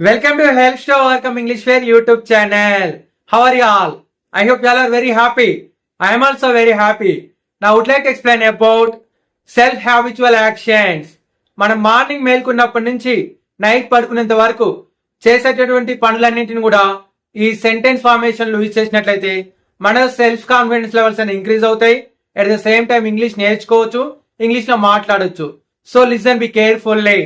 Welcome to help show welcome English where YouTube channel how are you all I hope you are very happy I am also very happy నా would like explain about self habitual actions మనం morning మేల్కున్నప్పటి నుంచి night పడుకునేంత వరకు చేసేటటువంటి పనులన్నింటిని కూడా ఈ sentence formation use చేసినట్లయితే మన సెల్ఫ్ కాన్ఫిడెన్స్ లెవెల్స్ అని ఇంక్రీజ్ అవుతాయి. At the same time English నేర్చుకోవచ్చు ఇంగ్లీష్లో మాట్లాడవచ్చు so listen be carefully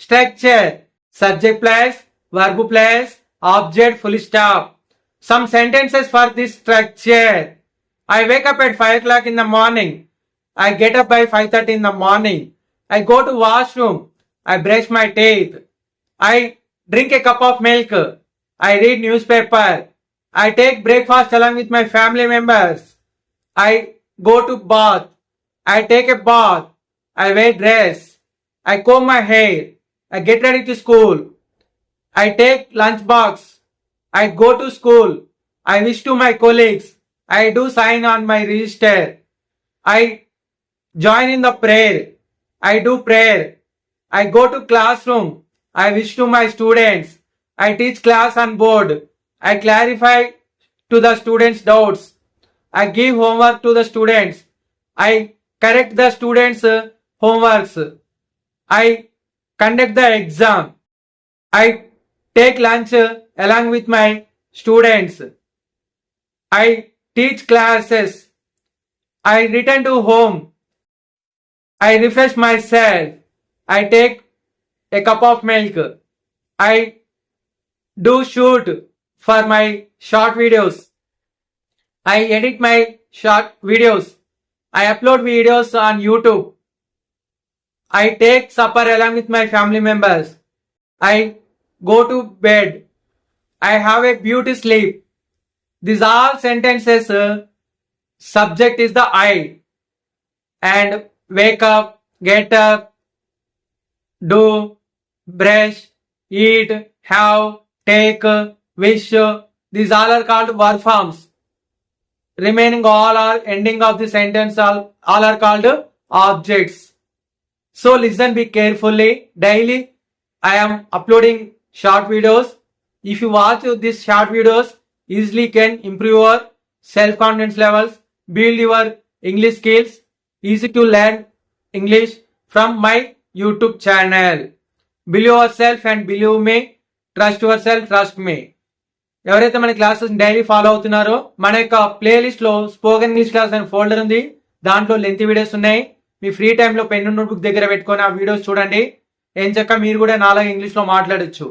structure subject plus verb plus object full stop. Some sentences for this structure. I wake up at 5 o'clock in the morning. I get up by 5.30 in the morning. I go to washroom. I brush my teeth. I drink a cup of milk. I read newspaper. I take breakfast along with my family members. I go to bath. I take a bath. I wear dress. I comb my hair. I get ready to school. I take lunch box. I go to school. I wish to my colleagues. I do sign on my register. I join in the prayer. I do prayer. I go to classroom. I wish to my students. I teach class on board. I clarify to the students' doubts. I give homework to the students. I correct the students' homeworks. I conduct the exam. I take lunch along with my students. I teach classes. I return to home. I refresh myself. I take a cup of milk. I do shoot for my short videos. I edit my short videos. I upload videos on YouTube. I take supper along with my family members. I go to bed. I have a beauty sleep. These all sentences, subject is the I. And wake up, get up, do, brush, eat, have, take, wish. These all are called verb forms. Remaining all are ending of the sentence all, all are called objects. So listen be carefully. Daily I am uploading short videos. If you watch these short videos, easily can improve your self confidence levels, build your English skills, easy to learn English from my YouTube channel. Believe yourself and believe me. Trust yourself, trust me. ఎవరైతే మన classes daily follow అవుతున్నారో మన యొక్క ప్లేలిస్ట్లో spoken English class అనే folder ఉంది దాంట్లో length videos ఉన్నాయి మీ ఫ్రీ టైంలో పెన్ నోట్బుక్ దగ్గర పెట్టుకొని ఆ వీడియోస్ చూడండి ఏం చక్క మీరు కూడా నాలాగా ఇంగ్లీష్లో మాట్లాడొచ్చు